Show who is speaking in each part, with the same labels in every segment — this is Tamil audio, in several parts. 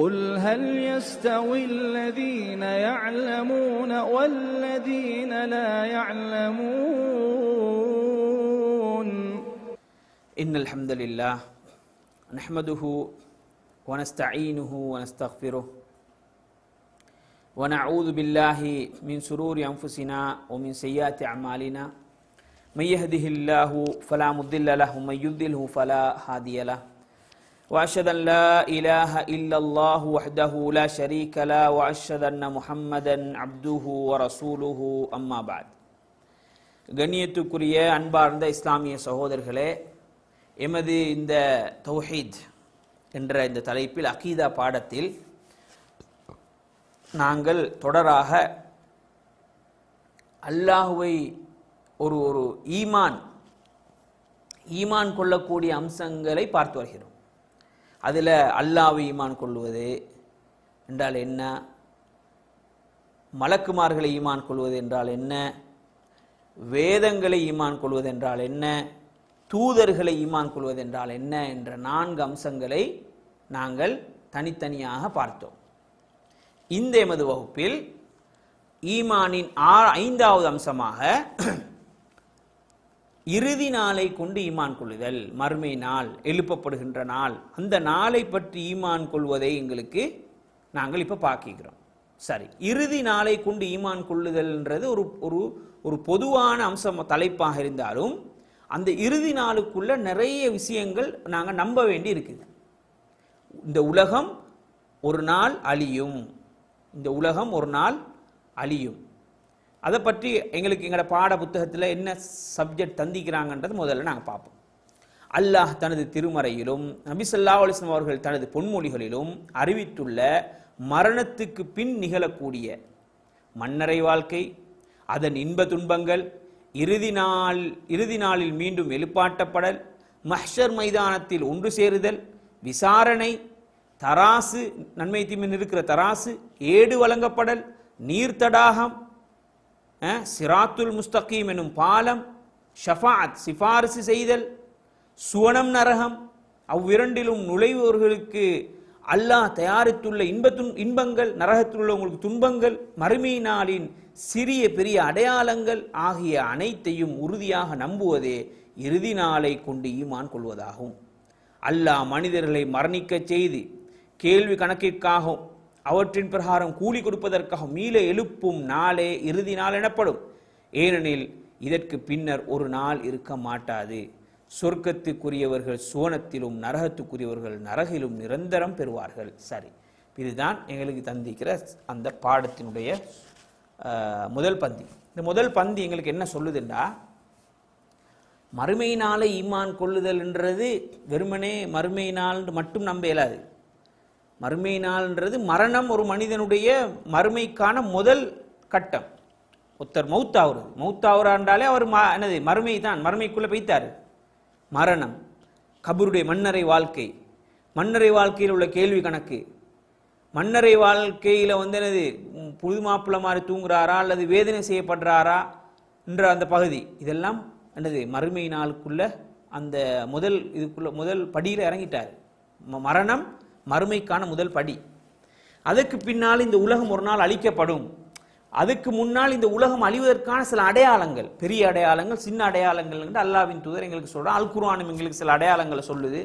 Speaker 1: قل هل يستوي الذين يعلمون والذين لا يعلمون؟
Speaker 2: إن الحمد لله نحمده ونستعينه ونستغفره ونعوذ بالله من شرور أنفسنا ومن سيئات أعمالنا. من يهده الله فلا مضل له ومن يضلله فلا هادي له. واشهد ان لا اله الا الله وحده لا شريك له واشهد ان محمدا عبده ورسوله. اما بعد. கண்ணியத்துக்குரிய அன்பார்ந்த இஸ்லாமிய சகோதரர்களே எமது இந்த தௌஹீத் என்ற இந்த தலைப்பில் அகீதா பாடத்தில் நாங்கள் தொடராக அல்லாஹுவை ஒரு ஒரு ஈமான் ஈமான் கொள்ளக்கூடிய அம்சங்களை பார்த்து வருகிறோம். அதில் அல்லாவை ஈமான் கொள்வது என்றால் என்ன? மலக்குமார்களை ஈமான் கொள்வது என்றால் என்ன? வேதங்களை ஈமான் கொள்வது என்றால் என்ன? தூதர்களை ஈமான் கொள்வது என்றால் என்ன? என்ற நான்கு அம்சங்களை நாங்கள் தனித்தனியாக பார்த்தோம். இந்த எமது வகுப்பில் ஈமானின் ஆ ஐந்தாவது அம்சமாக இறுதி நாளை கொண்டு ஈமான் கொள்ளுதல் மறுமை நாள் எழுப்பப்படுகின்ற நாள் அந்த நாளை பற்றி ஈமான் கொள்வதை எங்களுக்கு நாங்கள் இப்போ பார்க்கிறோம் சரி இறுதி நாளை கொண்டு ஈமான் கொள்ளுதல்ன்றது ஒரு ஒரு ஒரு பொதுவான அம்சம் தலைப்பாக இருந்தாலும் அந்த இறுதி நாளுக்குள்ள நிறைய விஷயங்கள் நாங்கள் நம்ப வேண்டி இருக்குது. இந்த உலகம் ஒரு நாள் அழியும். இந்த உலகம் ஒரு நாள் அழியும். அதை பற்றி எங்களுக்கு எங்களோட பாட புத்தகத்தில் என்ன சப்ஜெக்ட் தந்திக்கிறாங்கன்றது முதல்ல நாங்கள் பார்ப்போம். அல்லாஹ் தனது திருமறையிலும் நபிசல்லா அலிஸ்லாம் அவர்கள் தனது பொன்மொழிகளிலும் அறிவித்துள்ள மரணத்துக்கு பின் நிகழக்கூடிய மன்னரை வாழ்க்கை அதன் இன்ப துன்பங்கள் இறுதி நாள் இறுதி நாளில் மீண்டும் எழுப்பாட்டப்படல் மஹ்ஷர் மைதானத்தில் ஒன்று சேருதல் விசாரணை தராசு நன்மை தீமின் இருக்கிற தராசு ஏடு வழங்கப்படல் நீர்த்தடாகம் சிராத்துல் முஸ்தகீம் எனும் பாலம் ஷஃபாத் சிபாரிசு செய்தல் சுவனம் நரகம் அவ்விரண்டிலும் நுழைவோர்களுக்கு அல்லாஹ் தயாரித்துள்ள இன்பத்துன் இன்பங்கள் நரகத்தில் உள்ளவங்களுக்கு துன்பங்கள் மறுமை நாளின் சிறிய பெரிய அடையாளங்கள் ஆகிய அனைத்தையும் உறுதியாக நம்புவதே இறுதி நாளை கொண்டு ஈமான் கொள்வதாகும். அல்லாஹ் மனிதர்களை மரணிக்கச் செய்து கேள்வி கணக்கிற்காகவும் அவற்றின் பிரகாரம் கூலி கொடுப்பதற்காக மீள எழுப்பும் நாளே இறுதி நாள் எனப்படும். ஏனெனில் இதற்கு பின்னர் ஒரு நாள் இருக்க மாட்டாது. சொர்க்கத்துக்குரியவர்கள் சோனத்திலும் நரகத்துக்குரியவர்கள் நரகிலும் நிரந்தரம் பெறுவார்கள். சரி இதுதான் எங்களுக்கு தந்திக்கிற அந்த பாடத்தினுடைய முதல் பந்தி. இந்த முதல் பந்தி எங்களுக்கு என்ன சொல்லுதுண்டா மறுமை நாளை ஈமான் கொள்ளுதல்ன்றது வெறுமனே மறுமை மட்டும் நம்ப இயலாது. மறுமை நாள்ன்றது மரணம் ஒரு மனிதனுடைய மறுமைக்கான முதல் கட்டம். ஒருத்தர் மௌத்தாவுறது. மௌத்தாவுறாண்டாலே அவர் ம- என்னது மறுமை தான். மறுமைக்குள்ளே போய்த்தாரு மரணம். கபருடைய மன்னரை வாழ்க்கை. மன்னரை வாழ்க்கையில் உள்ள கேள்வி கணக்கு. மன்னரை வாழ்க்கையில் வந்து என்னது புது மாப்பிள்ளை மாதிரி தூங்குறாரா அல்லது வேதனை செய்யப்படுறாரா என்ற அந்த பகுதி. இதெல்லாம் என்னது மறுமை நாளுக்குள்ள அந்த முதல் இதுக்குள்ள முதல் படியில் இறங்கிட்டார். ம- மரணம் மறுமைக்கான முதல் படி. அதுக்கு பின்னால் இந்த உலகம் ஒரு நாள் அழிக்கப்படும். அதுக்கு முன்னால் இந்த உலகம் அழிவதற்கான சில அடையாளங்கள் பெரிய அடையாளங்கள் சின்ன அடையாளங்கள் என்று அல்லாவின் தூதர் எங்களுக்கு சொல்கிறோம் அல் குர்ஆனும் எங்களுக்கு சில அடையாளங்களை சொல்லுது.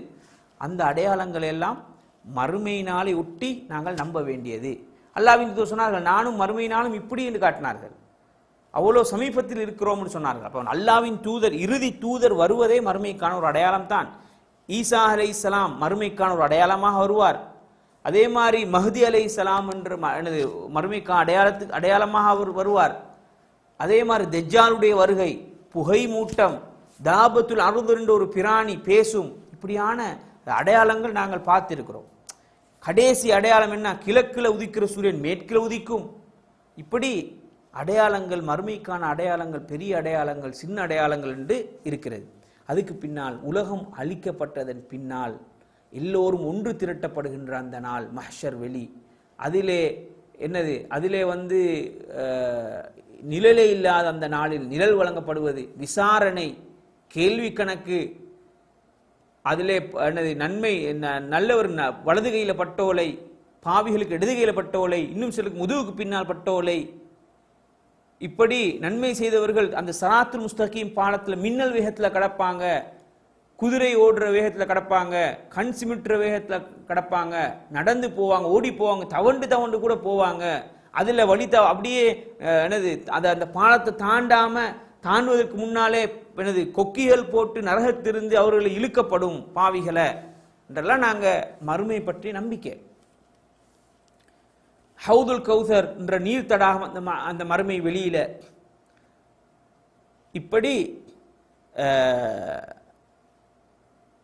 Speaker 2: அந்த அடையாளங்கள் எல்லாம் மறுமை நாளை ஒட்டி நாங்கள் நம்ப வேண்டியது. அல்லாவின் தூதர் சொன்னார்கள் நானும் மறுமை நாளும் இப்படி என்று காட்டினார்கள். அவ்வளோ சமீபத்தில் இருக்கிறோம்னு சொன்னார்கள். அப்போ அல்லாவின் தூதர் இறுதி தூதர் வருவதே மறுமைக்கான ஒரு அடையாளம் தான் ஈசா அலை இஸ்லாம் மறுமைக்கான ஒரு அடையாளமாக வருவார். அதே மாதிரி மஹதி அலை இஸ்லாம் என்று ம- மறுமைக்கான அடையாளத்துக்கு அடையாளமாக அவர் வருவார். அதே மாதிரி தெஜ்ஜாலுடைய வருகை புகை மூட்டம் தாபத்துல் அறுபது ரெண்டு ஒரு பிராணி பேசும் இப்படியான அடையாளங்கள் நாங்கள் பார்த்திருக்கிறோம். கடைசி அடையாளம் என்ன? கிழக்கில் உதிக்கிற சூரியன் மேற்கில் உதிக்கும். இப்படி அடையாளங்கள் மறுமைக்கான அடையாளங்கள் பெரிய அடையாளங்கள் சின்ன அடையாளங்கள் என்று இருக்கிறது. அதுக்கு பின்னால் உலகம் அழிக்கப்பட்டதன் பின்னால் எல்லோரும் ஒன்று திரட்டப்படுகின்ற அந்த நாள் மஹ்ஷர் வெளி. அதிலே என்னது? அதிலே வந்து நிழலே இல்லாத அந்த நாளில் நிழல் வழங்கப்படுவது விசாரணை கேள்வி கணக்கு. அதிலே என்னது நன்மை ந- நல்லவர் ந- வலது கையில் பட்டோலை பாவிகளுக்கு இடதுகையில பட்டோலை இன்னும் சிலருக்கு முதுகுக்கு பின்னால் பட்டோலை இப்படி நன்மை செய்தவர்கள் அந்த சராத்துல் முஸ்தகீம் பாலத்தில் மின்னல் வேகத்தில் கடப்பாங்க. குதிரை ஓடுற வேகத்தில் கடப்பாங்க. கண் சிமிட்டுற வேகத்தில் கடப்பாங்க. நடந்து போவாங்க ஓடி போவாங்க தவண்டு தவண்டு கூட போவாங்க. அதில் வழி த அப்படியே என்னது அதை அந்த பாலத்தை தாண்டாமல் தாண்டுவதற்கு முன்னாலே என்னது கொக்கிகள் போட்டு நரகத்திருந்து அவர்களை இழுக்கப்படும் பாவிகளை. என்றெல்லாம் நாங்கள் மறுமை பற்றி நம்பிக்கை. ஹவுதுல் கௌசர் என்ற நீர் தடாகம் அந்த ம- அந்த மறுமை வெளியில. இப்படி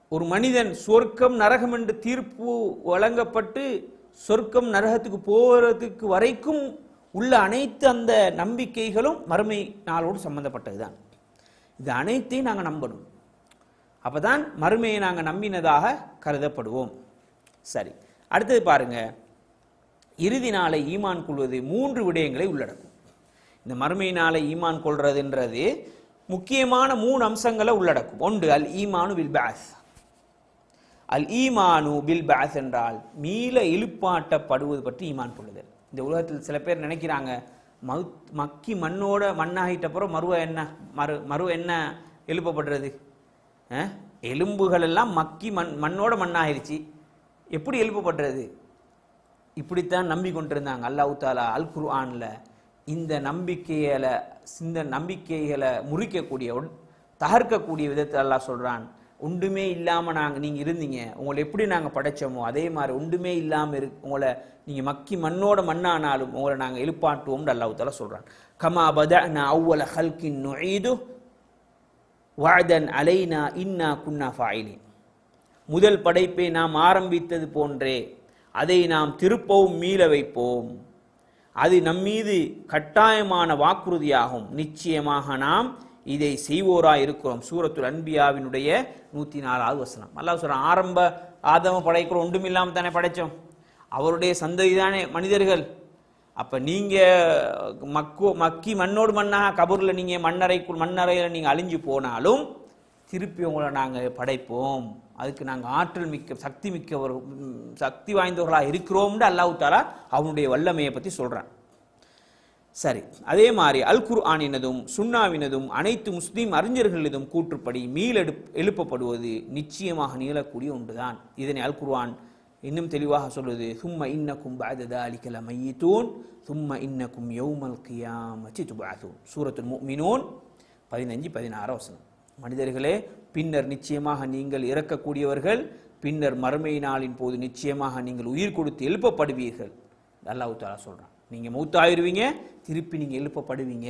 Speaker 2: ஒரு மனிதன் சொர்க்கம் நரகம் என்று தீர்ப்பு வழங்கப்பட்டு சொர்க்கம் நரகத்துக்கு போகிறதுக்கு வரைக்கும் உள்ள அனைத்து அந்த நம்பிக்கைகளும் மறுமை நாளோடு சம்பந்தப்பட்டதுதான். இது அனைத்தையும் நாங்கள் நம்பணும். அப்போதான் மறுமையை நாங்கள் நம்பினதாக கருதப்படுவோம். சரி அடுத்தது பாருங்கள் இறுதி நாளை ஈமான் கொள்வது மூன்று விடயங்களை உள்ளடக்கும். இந்த மறுமை நாளை ஈமான் கொள்றதுன்றது முக்கியமான மூணு அம்சங்களை உள்ளடக்கும். ஒன்று அல் ஈமானு வில் பாஸ் அல் ஈமானு பில் பாஸ் என்றால் மீள இழுப்பாட்டப்படுவது பற்றி ஈமான் கொள்ளுதல். இந்த உலகத்தில் சில பேர் நினைக்கிறாங்க மவு மக்கி மண்ணோட மண்ணாகிட்ட அப்புறம் மறுவ என்ன மறு மறு என்ன எழுப்பப்படுறது? எலும்புகள் எல்லாம் மக்கி மண் மண்ணோட மண்ணாகிருச்சு எப்படி எழுப்பப்படுறது? இப்படித்தான் நம்பிக்கொண்டிருந்தாங்க. அல்லாஹ் தாலா அல் குர்ஆனில் இந்த நம்பிக்கைகளை இந்த நம்பிக்கைகளை முறிக்கக்கூடிய தகர்க்கக்கூடிய விதத்தை எல்லாம் சொல்கிறான் ஒன்றுமே இல்லாமல் நாங்கள் நீங்கள் இருந்தீங்க. உங்களை எப்படி நாங்கள் படைச்சோமோ அதே மாதிரி ஒன்றுமே இல்லாமல் இரு உங்களை நீங்கள் மக்கி மண்ணோட மண்ணானாலும் உங்களை நாங்கள் எழுப்பாட்டுவோம்னு அல்லாஹ் தாலா சொல்றான். கமா பதஅனா அவ்வல ஹல்கின் நுழைது வாழ்தன் அலைனா இன்னா குன்னா ஃபாயிலின். முதல் படைப்பை நாம் ஆரம்பித்தது போன்றே அதை நாம் திருப்பவும் மீள வைப்போம். அது நம்மீது கட்டாயமான வாக்குறுதியாகும். நிச்சயமாக நாம் இதை செய்வோராக இருக்கிறோம். சூரத்துல் அன்பியாவினுடைய நூற்றி நாலாவது வசனம். அல்லா சொல்றான் ஆரம்ப ஆதம படைக்கிறோம் இல்லாமல் தானே படைச்சோம். அவருடைய சந்ததி தானே மனிதர்கள். அப்போ நீங்கள் மக்கோ மக்கி மண்ணோடு மண்ணாக கபூரில் நீங்கள் மண்ணறைக்குள் மண்ணறையில நீங்கள் அழிஞ்சு போனாலும் திருப்பி உங்களை நாங்கள் படைப்போம். அதுக்கு நாங்கள் ஆற்றல் மிக்க சக்தி மிக்கவர் சக்தி வாய்ந்தவர்களாக இருக்கிறோம்னு அல்லாஹ் தாலா அவனுடைய வல்லமையை பற்றி சொல்கிறான் சரி அதே மாதிரி அல் குர்ஆனினதும் சுன்னாவினதும் அனைத்து முஸ்லீம் அறிஞர்களினதும் கூற்றுப்படி மீளெடு எழுப்பப்படுவது நிச்சயமாக நீளக்கூடிய ஒன்றுதான். இதனை அல் குர்ஆன் இன்னும் தெளிவாக சொல்வது சும்ம இன்னக்கும் பாததா அலிக்கல மையத்தூன் சும்ம இன்னக்கும் யௌமல் கியாமச்சி துபாதூன் சூரத்துல் மீனோன் பதினஞ்சு பதினாறு வசனம். மனிதர்களே பின்னர் நிச்சயமாக நீங்கள் இறக்கக்கூடியவர்கள் பின்னர் மறுமை நாளின் போது நிச்சயமாக நீங்கள் உயிர் கொடுத்து எழுப்பப்படுவீர்கள். அல்லாஹு தாலா சொல்கிறான் நீங்கள் மௌத்தாயிருவீங்க திருப்பி நீங்கள் எழுப்பப்படுவீங்க.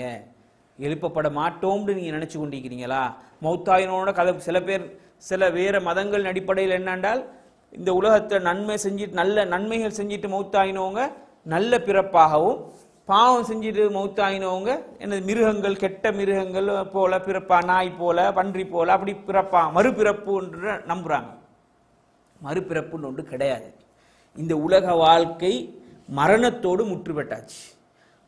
Speaker 2: எழுப்பப்பட மாட்டோம்னு நீங்கள் நினச்சி கொண்டிருக்கிறீங்களா? மௌத்தாயினோட கதை சில பேர் சில வேறு மதங்கள் அடிப்படையில் என்னென்றால் இந்த உலகத்தில் நன்மை செஞ்சுட்டு நல்ல நன்மைகள் செஞ்சுட்டு மௌத்தாயினவங்க நல்ல பிறப்பாகவும் பாவம் செஞ்சுட்டு மௌத்தாயினவங்க என்னது மிருகங்கள் கெட்ட மிருகங்கள் போல பிறப்பா நாய் போல பன்றி போல அப்படி பிறப்பா மறுபிறப்புன்ற நம்புகிறாங்க மறுபிறப்புன்னு ஒன்று கிடையாது. இந்த உலக வாழ்க்கை மரணத்தோடு முற்று பெற்றாச்சு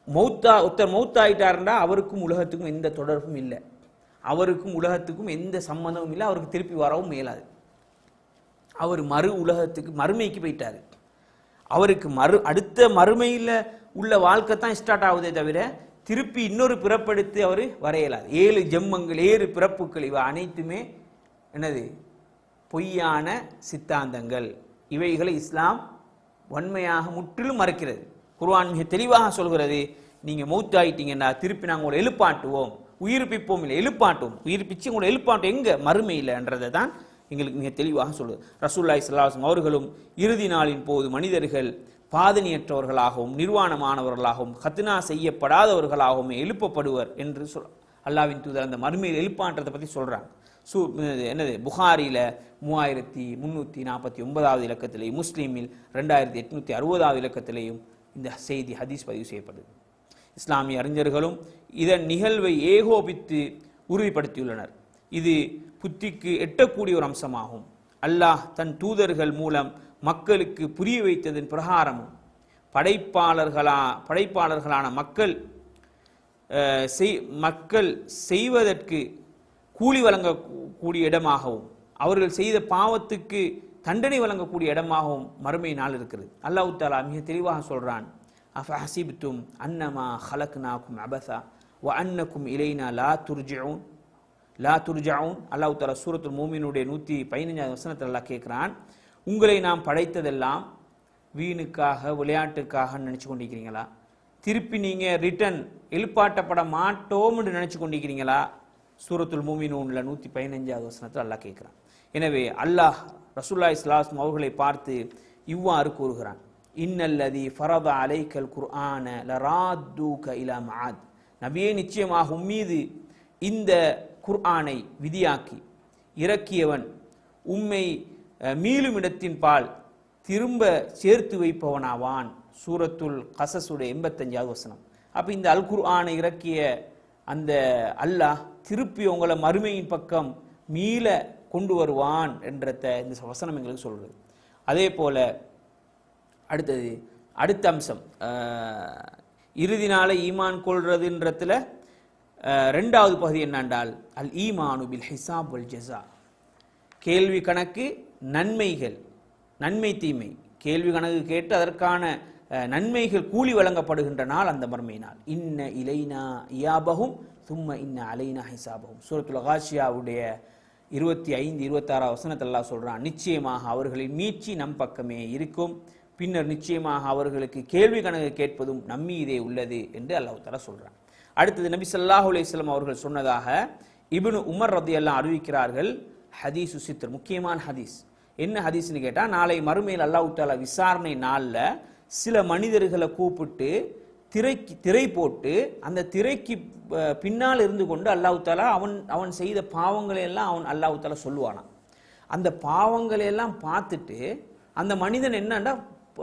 Speaker 2: மௌத்தா ஒருத்தர் மௌத்தாயிட்டாருன்னா அவருக்கும் உலகத்துக்கும் எந்த தொடர்பும் இல்லை. அவருக்கும் உலகத்துக்கும் எந்த சம்மந்தமும் இல்லை. அவருக்கு திருப்பி வரவும் மேலாது அவர் மறு உலகத்துக்கு மறுமைக்கு போயிட்டாரு. அவருக்கு மறு அடுத்த மறுமையில் உள்ள வாழ்க்கை தான் ஸ்டார்ட் ஆகுதே தவிர திருப்பி இன்னொரு பிறப்பெடுத்து அவர் வரையலாது. ஏழு ஜெம்மங்கள் ஏழு பிறப்புகள் இவை அனைத்துமே என்னது? பொய்யான சித்தாந்தங்கள். இவைகளை இஸ்லாம் வன்மையாக முற்றிலும் மறுக்கிறது. குர்வான் மிக தெளிவாக சொல்கிறது நீங்கள் மௌத்தாயிட்டீங்கன்னா திருப்பி நாங்கள் உங்களை எழுப்பாட்டுவோம். உயிர்ப்பிப்போம் இல்லை எழுப்பாட்டுவோம் உயிர்ப்பிச்சு உங்களை எழுப்பாட்டும். எங்க? மறுமையில்ன்றதை தான் எங்களுக்கு மிக தெளிவாக சொல்லுது. ரசூல்லாய் சல்லாஹம் அவர்களும் இறுதி நாளின் போது மனிதர்கள் பாதனியற்றவர்களாகவும் நிர்வாணமானவர்களாகவும் கத்னா செய்யப்படாதவர்களாகவும் எழுப்பப்படுவர் என்று சொல் அல்லாவின் தூதர் அந்த மறுமையில் எழுப்பான்றதை பற்றி சொல்கிறாங்க சு என்னது? புகாரியில் மூவாயிரத்தி முந்நூற்றி நாற்பத்தி ஒன்பதாவது இலக்கத்திலேயும் முஸ்லீமில் ரெண்டாயிரத்தி எட்நூற்றி அறுபதாவது இலக்கத்திலேயும் இந்த செய்தி ஹதீஸ் பதிவு செய்யப்படுது. இஸ்லாமிய அறிஞர்களும் இதன் நிகழ்வை ஏகோபித்து உறுதிப்படுத்தியுள்ளனர். இது புத்திக்கு எட்டக்கூடிய ஒரு அம்சமாகும். அல்லாஹ் தன் தூதர்கள் மூலம் மக்களுக்கு புரிய வைத்ததன் பிரகாரமும் படைப்பாளர்களா படைப்பாளர்களான மக்கள் செய் மக்கள் செய்வதற்கு கூலி வழங்கக்கூடிய இடமாகவும் அவர்கள் செய்த பாவத்துக்கு தண்டனை வழங்கக்கூடிய இடமாகவும் மறுமை நாள் இருக்கிறது. அல்லாஹ் தாலா மிக தெளிவாக சொல்கிறான் அஃப் ஹசிப்தும் அன்னமா ஹலக்னாக்கும் அபசா வ அன்னக்கும் இலைனா லா துர்ஜிஊன். லா துர்ஜாவும் அல்லாஹ் தாலா சூரத்துல் மூமினுடைய நூற்றி பதினஞ்சாவது வசனத்தில் எல்லாம் கேட்குறான் உங்களை நாம் படைத்ததெல்லாம் வீணுக்காக விளையாட்டுக்காக நினச்சி கொண்டிருக்கிறீங்களா? திருப்பி நீங்கள் ரிட்டன் எழுப்பாட்டப்பட மாட்டோம்னு நினச்சி கொண்டிருக்கிறீங்களா? சூரத்துல் மூமினூனில் நூற்றி பதினஞ்சாவது வசனத்தில் அல்லாஹ் கேட்குறான். எனவே அல்லாஹ் ரசூல்லா இஸ்லாஸ்ம் அவர்களை பார்த்து இவ்வாறு கூறுகிறான். இன்னல்லதி ஃபரத அலைக்கல் குர்ஆன லராத்தூக இலா மாத் நபியே நிச்சயமாக உம்மீது இந்த குர்ஆனை விதியாக்கி இறக்கியவன் உம்மை மீளும் இடத்தின் பால் திரும்ப சேர்த்து வைப்பவனாவான். சூரத்துல் கசசுடைய எண்பத்தஞ்சாவது வசனம். அப்போ இந்த அல் குர்ஆனை இறக்கிய அந்த அல்லாஹ் திருப்பி உங்களை மறுமையின் பக்கம் மீள கொண்டு வருவான் என்றத இந்த வசனம் எங்களுக்கு சொல்கிறது அதே போல் அடுத்தது அடுத்த அம்சம். இறுதி நாளை ஈமான் கொள்றதுன்றதுல ரெண்டாவது பகுதி என்னென்றால் அல் ஈமானு பில் ஹிசாப் அல் ஜெசா கேள்வி கணக்கு நன்மைகள் நன்மை தீமை. கேள்வி கணக்கு கேட்டு அதற்கான நன்மைகள் கூலி வழங்கப்படுகின்ற நாள் அந்த மறுமை நாள் இன்ன இலைனா இயாபகும் சும்ம இன்ன அலைனா ஹிசாபகும் சூரத்துல் காஷியாவுடைய இருபத்தி ஐந்து இருபத்தாறாவது வசனத்தில் சொல்கிறான் நிச்சயமாக அவர்களின் மீட்சி நம் பக்கமே இருக்கும். பின்னர் நிச்சயமாக அவர்களுக்கு கேள்வி கணக்கு கேட்பதும் நம்மீதே உள்ளது என்று அல்லாஹால சொல்கிறான் அடுத்தது நபி சல்லாஹ் அலைஹி அவர்கள் சொன்னதாக இபின் உமர் ரதியல்லாஹு அறிவிக்கிறார்கள் ஹதீஸ் சித்தர் முக்கியமான ஹதீஸ். என்ன ஹதீஸ்னு கேட்டால் நாளை மறுமையில் அல்லாஹ் தாலா விசாரணை நாளில் சில மனிதர்களை கூப்பிட்டு திரைக்கு திரை போட்டு அந்த திரைக்கு பின்னால் இருந்து கொண்டு அல்லாஹ் தாலா அவன் அவன் செய்த பாவங்களை எல்லாம் அவன் அல்லாஹ் தாலா சொல்லுவானான் அந்த பாவங்களை எல்லாம் பார்த்துட்டு அந்த மனிதன் என்னன்னா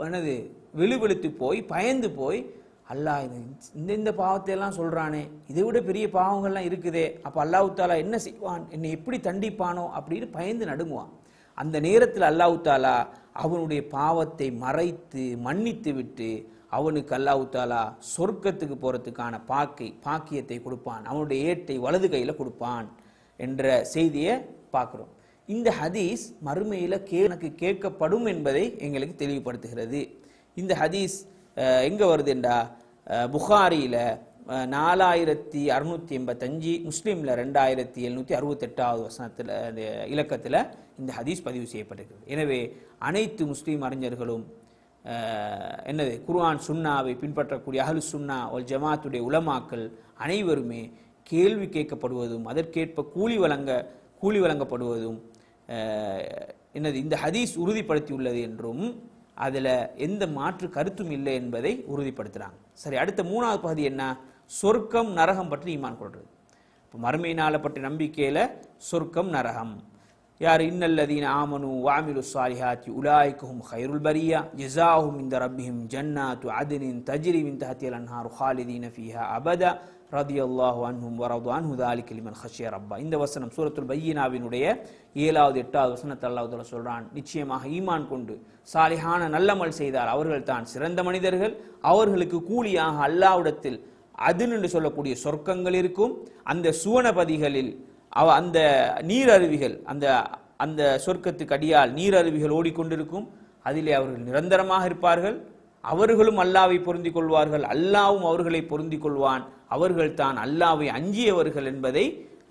Speaker 2: என்னது வெளுவெளுத்து போய் பயந்து போய் அல்லாஹ் இது இந்த இந்த பாவத்தை எல்லாம் இதை விட பெரிய பாவங்கள்லாம் இருக்குதே அப்போ அல்லாஹ் தாலா என்ன செய்வான்? என்னை எப்படி தண்டிப்பானோ? அப்படின்னு பயந்து நடுங்குவான். அந்த நேரத்தில் அல்லாஹு தாலா அவனுடைய பாவத்தை மறைத்து மன்னித்து விட்டு அவனுக்கு அல்லாஹு தாலா சொர்க்கத்துக்கு போகிறதுக்கான பாக்கை பாக்கியத்தை கொடுப்பான். அவனுடைய ஏட்டை வலது கையில் கொடுப்பான் என்ற செய்தியை பார்க்குறோம். இந்த ஹதீஸ் மறுமையில் கே எனக்கு கேட்கப்படும் என்பதை எங்களுக்கு தெளிவுபடுத்துகிறது. இந்த ஹதீஸ் எங்கே வருதுண்டா? புகாரியில் நாலாயிரத்தி அறுநூத்தி எண்பத்தஞ்சு முஸ்லீம்ல ரெண்டாயிரத்தி எழுநூத்தி அறுபத்தெட்டாவது வசனத்தில் அந்த இலக்கத்தில் இந்த ஹதீஸ் பதிவு செய்யப்பட்டிருக்கிறது எனவே அனைத்து முஸ்லீம் அறிஞர்களும் என்னது குர்ஆன் சுன்னாவை பின்பற்றக்கூடிய அஹ்லு சுன்னா ஒல் ஜமாத்துடைய உலமாக்கள் அனைவருமே கேள்வி கேட்கப்படுவதும் அதற்கேற்ப கூலி வழங்க கூலி வழங்கப்படுவதும் என்னது இந்த ஹதீஸ் உறுதிப்படுத்தியுள்ளது என்றும் அதில் எந்த மாற்று கருத்தும் இல்லை என்பதை உறுதிப்படுத்துகிறாங்க சரி அடுத்த மூணாவது பகுதி என்ன? சொர்க்கம் நரகம் பற்றி ஈமான் கொள்வது இப்போ மறுமை நாளை பற்றி நம்பிக்கையில் சொர்க்கம் நரகம். யார்? இன்னல்லதீன் ஆமனு வாமிலு சாலிஹாத்தி உலாய்க்குஹும் ஹைருல் பரியா. ஜிசாஹும் இந்த ரப்பிஹிம் ஜன்னாத்து அதினின் தஜிரிவின் தஹத்தியல் அன்ஹார் ஹாலிதீன் ஃபீஹா அபதா. ரதியல்லாஹு அன்ஹும் வரது அன்ஹு தாலி கிளிமன் ஹஷிய ரப்பா. இந்த வசனம் சூரத்துல் பையினாவினுடைய ஏழாவது எட்டாவது வசனத்தை அல்லாஹ் சொல்கிறான் நிச்சயமாக ஈமான் கொண்டு சாலிஹான நல்லமல் செய்தால் அவர்கள் தான் சிறந்த மனிதர்கள். அவர்களுக்கு கூலியாக அல்லாவிடத்தில் அதின் என்று சொல்லக்கூடிய சொர்க்கங்கள் இருக்கும். அந்த சுவனபதிகளில் அவ அந்த நீர் அருவிகள் அந்த அந்த சொர்க்கத்துக்கு அடியால் நீரருவிகள் ஓடிக்கொண்டிருக்கும். அதிலே அவர்கள் நிரந்தரமாக இருப்பார்கள். அவர்களும் அல்லாவை பொருந்திக் கொள்வார்கள். அல்லாவும் அவர்களை பொருந்திக் கொள்வான். அவர்கள் தான் அல்லாவை அஞ்சியவர்கள் என்பதை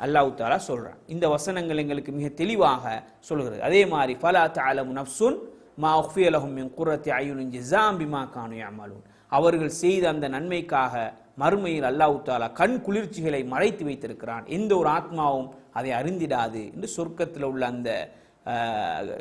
Speaker 2: அல்லாஹு தாலா சொல்கிறான் இந்த வசனங்கள் எங்களுக்கு மிக தெளிவாக சொல்கிறது. அதே மாதிரி ஃபலா தாலமு நப்சுன் மா உஃபிய லஹும் மின் குர்ரத்தி அயுனின் ஜிஸாம் பிமா கானு யஅமலூன். அவர்கள் செய்த அந்த நன்மைக்காக மறுமையில் அல்லாஹு தாலா கண் குளிர்ச்சிகளை மறைத்து வைத்திருக்கிறான். எந்த ஒரு ஆத்மாவும் அதை அறிந்திடாது என்று சொர்க்கத்தில் உள்ள அந்த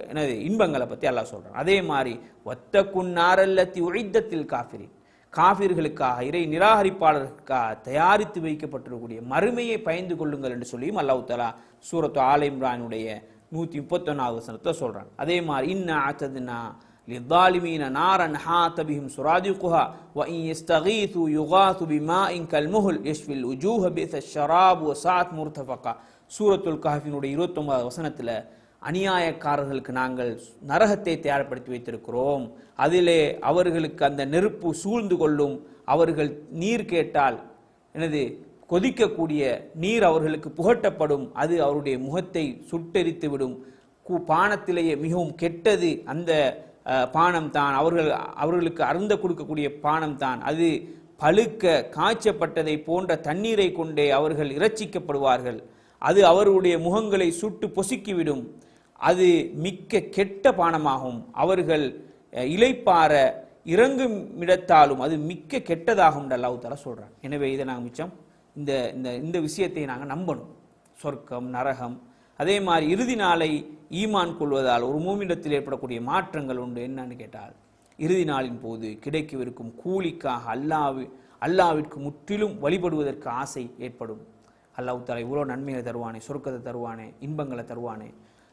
Speaker 2: என்னது இன்பங்களை பற்றி அல்லாஹ் சொல்கிறான் அதே மாதிரி ஒத்த குன்னாரல்லத்தி உழைத்தத்தில் காஃபிரி காஃபிர்களுக்காக இறை நிராகரிப்பாளர்களுக்காக தயாரித்து வைக்கப்பட்டிருக்கக்கூடிய மறுமையை பயந்து கொள்ளுங்கள் என்று சொல்லியும் அல்லாஹ் தாலா சூரத்து ஆலிம்ரானுடைய நூற்றி முப்பத்தொன்னாவது வசனத்தில் சொல்கிறான் அதே மாதிரி இன்ன ஆத்ததுன்னா للظالمين نارا حاط بهم سرادقها وإن يستغيثوا يغاثوا بماء كالمهل يشفي الوجوه بئس الشراب وساعت مرتفقا சூரத்துல் கஹஃபினுடைய இருபத்தொன்பதாவது வசனத்தில் அநியாயக்காரர்களுக்கு நாங்கள் நரகத்தை தயார்படுத்தி வைத்திருக்கிறோம் அதிலே அவர்களுக்கு அந்த நெருப்பு சூழ்ந்து கொள்ளும் அவர்கள் நீர் கேட்டால் எனது கொதிக்கக்கூடிய நீர் அவர்களுக்கு புகட்டப்படும் அது அவருடைய முகத்தை சுட்டெரித்து விடும் கு- பானத்திலேயே மிகவும் கெட்டது அந்த அஹ், பானம் தான். அவர்கள் அவர்களுக்கு அருந்த கொடுக்கக்கூடிய பானம் தான். அது பழுக்க காய்ச்சப்பட்டதை போன்ற தண்ணீரை கொண்டே அவர்கள் இறைச்சிக்கப்படுவார்கள் அது அவருடைய முகங்களை சுட்டு பொசுக்கிவிடும். அது மிக்க கெட்ட பானமாகும். அவர்கள் இலைப்பார இறங்கும் இடத்தாலும் அது மிக்க கெட்டதாகும் என்று அல்லாஹ் தஆலா எனவே இதை நாங்கள் மிச்சம் இந்த இந்த இந்த விஷயத்தை நாங்கள் நம்பணும். சொர்க்கம் நரகம் அதே மாதிரி இறுதி நாளை ஈமான் கொள்வதால் ஒரு மூமிடத்தில் ஏற்படக்கூடிய மாற்றங்கள் உண்டு. என்னன்னு கேட்டால் இறுதி நாளின் போது கிடைக்கவிருக்கும் கூலிக்காக அல்லாவி அல்லாவிற்கு முற்றிலும் வழிபடுவதற்கு ஆசை ஏற்படும். அல்லாஹ் தலை இவ்வளோ நன்மைகளை தருவானே சொர்க்கத்தை தருவானே இன்பங்களை தருவானே.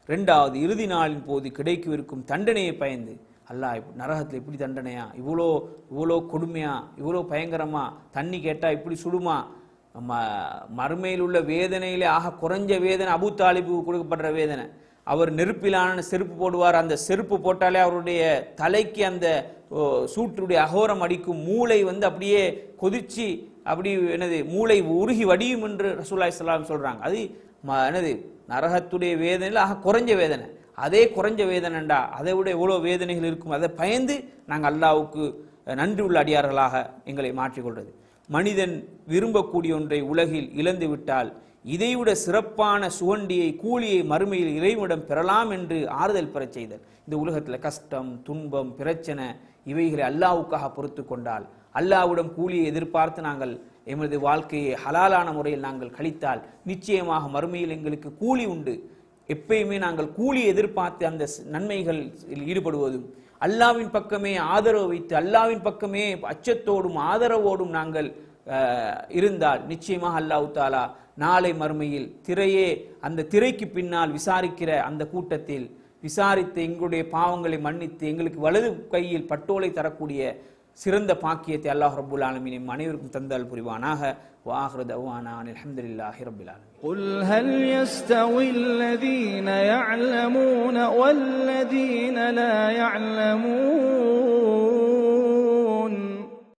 Speaker 2: ரெண்டாவது இறுதி நாளின் போது கிடைக்கவிருக்கும் தண்டனையை பயந்து அல்லாஹ் நரகத்தில் இப்படி தண்டனையா? இவ்வளோ இவ்வளோ கொடுமையா? இவ்வளோ பயங்கரமா? தண்ணி கேட்டால் இப்படி சுடுமா? ம மறுமையில் உள்ள வேதனையிலே ஆக குறைஞ்ச வேதனை அபு தாலிபு கொடுக்கப்படுற வேதனை. அவர் நெருப்பிலான செருப்பு போடுவார். அந்த செருப்பு போட்டாலே அவருடைய தலைக்கு அந்த ஓ, அகோரம் அடிக்கும். மூளை வந்து அப்படியே கொதிச்சு அப்படி என்னது மூளை உருகி வடியும் என்று ரசூலுல்லாஹி ஸல்லல்லாஹு சொல்கிறாங்க அது ம- என்னது நரகத்துடைய வேதனையில் ஆக குறைஞ்ச வேதனை. அதே குறைஞ்ச வேதனைண்டா அதை விட எவ்வளோ வேதனைகள் இருக்கும்? அதை பயந்து நாங்கள் அல்லாவுக்கு நன்றி உள்ள அடியார்களாக எங்களை மாற்றிக்கொள்வது மனிதன் விரும்பக்கூடிய ஒன்றை உலகில் இழந்து விட்டால் இதைவிட சிறப்பான சுவண்டியை கூலியை மறுமையில் இறைவனிடம் பெறலாம் என்று ஆறுதல் பெறச் செய்தல். இந்த உலகத்தில் கஷ்டம் துன்பம் பிரச்சனை இவைகளை அல்லாவுக்காக பொறுத்து கொண்டால் அல்லாவிடம் கூலியை எதிர்பார்த்து நாங்கள் எமது வாழ்க்கையை ஹலாலான முறையில் நாங்கள் கழித்தால் நிச்சயமாக மறுமையில் எங்களுக்கு கூலி உண்டு. எப்பயுமே நாங்கள் கூலி எதிர்பார்த்து அந்த நன்மைகள் ஈடுபடுவதும் அல்லாவின் பக்கமே ஆதரவு வைத்து அல்லாவின் பக்கமே அச்சத்தோடும் ஆதரவோடும் நாங்கள் இருந்தால் நிச்சயமாக அல்லாஹ் தாலா நாளை மறுமையில் திரையே அந்த திரைக்கு பின்னால் விசாரிக்கிற அந்த கூட்டத்தில் விசாரித்து எங்களுடைய பாவங்களை மன்னித்து எங்களுக்கு வலது கையில் பட்டோலை தரக்கூடிய சிறந்த பாக்கியத்தை அல்லாஹ் ரப்புல் ஆலமீன் நம் அனைவருக்கும் தந்தால் புரிவானாக வாஹ்ரு தவானா அல்ஹம்துலில்லாஹி ரப்பில் ஆலமீன்
Speaker 1: قل هل يستوي الذين يعلمون والذين لا يعلمون